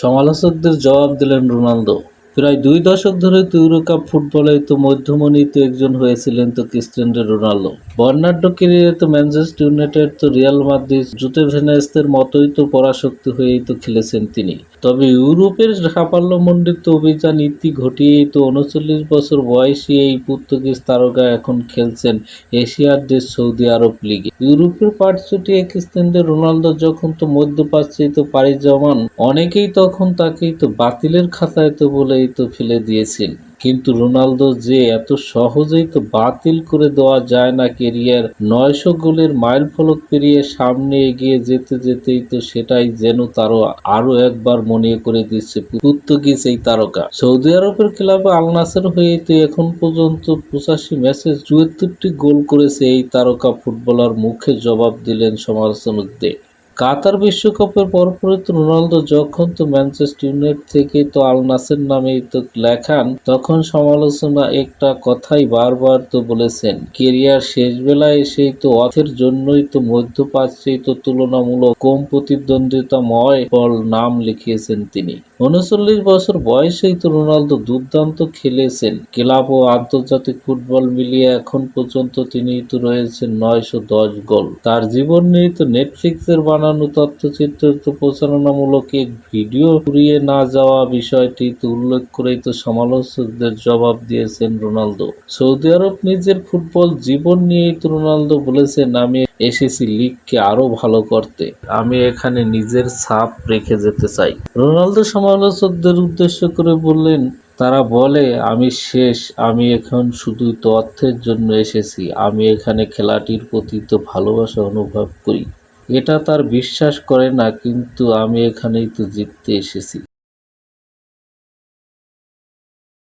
সমালোচকদের জবাব দিলেন রোনালদো। প্রায় দুই দশক ধরে ইউরো কাপ ফুটবলে তো মধ্যমণি তো একজন হয়েছিলেন তো ক্রিস্টিয়ানো রোনালদো। বর্ণাঢ্য কেরিয়ারে তো ম্যানচেস্টার ইউনাইটেড, তো রিয়াল মাদ্রিদ, জুতে ভেনাসদের মতোই তো পরাশক্তি হয়েই তো খেলেছেন তিনি। তবে ইউরোপের সাফল্যমণ্ডিত অভিযান ইতি ঘটিয়ে তো উনচল্লিশ বছর বয়সী এই পর্তুগিজ তারকা এখন খেলছেন এশিয়ার দেশ সৌদি আরব লিগে। ইউরোপের পাট এক ক্রিস্টিয়ানো রোনালদো যখন তো মধ্যপ্রাচ্যে তো পাড়ি জমান, অনেকেই তখন তাকেই তো বাতিলের খাতায় তো বলেই তো ফেলে দিয়েছিল কিন্তু রোনালদো যে এত সহজেই তো বাতিল করে দেওয়া যায় না কেরিয়ার নয়শো গোলের মাইল ফলক পেরিয়ে সামনে এগিয়ে যেতে যেতেই তো সেটাই যেন তারও আরও একবার মনে করে দিচ্ছে পর্তুগিজ এই তারকা। সৌদি আরবের ক্লাবে আল নাসের হয়ে তো এখন পর্যন্ত পঁচাশি ম্যাচে চুয়াত্তরটি গোল করেছে এই তারকা ফুটবলার মুখে জবাব দিলেন সমালোচকদের। কাতার বিশ্বকাপের পরপরই তো রোনালদো যখন তো ম্যানচেস্টার ইউনাইটেড থেকে তো আল নাসের নামে তো লেখান, তখন সমালোচনা একটা কথাই বারবার তো বলেছেন। কেরিয়ার শেষ বেলায় এসেই তো অথের জন্যই তো মধ্যপ্রাচ্যেই তো তুলনামূলক কম প্রতিদ্বন্দ্বিতাময় বল নাম লিখিয়েছেন তিনি। উনচল্লিশ বছর বয়সেই তো রোনালদো দুর্দান্ত খেলেছেন। ক্লাব ও আন্তর্জাতিক ফুটবল মিলিয়ে এখন পর্যন্ত তিনি তো রয়েছেন নয়শো দশ গোল। তার জীবন নিয়ে তো নেটফ্লিক্সের বানানো তথ্যচিত্র প্রচারণামূলক এক ভিডিও উড়িয়ে না যাওয়া বিষয়টি তো উল্লেখ করেই তো সমালোচকদের জবাব দিয়েছেন রোনালদো। সৌদি আরব নিজের ফুটবল জীবন নিয়েই তো রোনালদো বলেছেন, আমি এসেছি লিগকে আরও ভালো করতে। আমি এখানে নিজের ছাপ রেখে যেতে চাই। রোনালদো সমালোচকদের উদ্দেশ্য করে বললেন, তারা বলে, আমি শেষ, আমি এখন শুধু তথ্যের জন্য এসেছি, আমি এখানে খেলাটির প্রতি তো ভালোবাসা অনুভব করি। এটা তার বিশ্বাস করে না, কিন্তু আমি এখানেই তো জিততে এসেছি।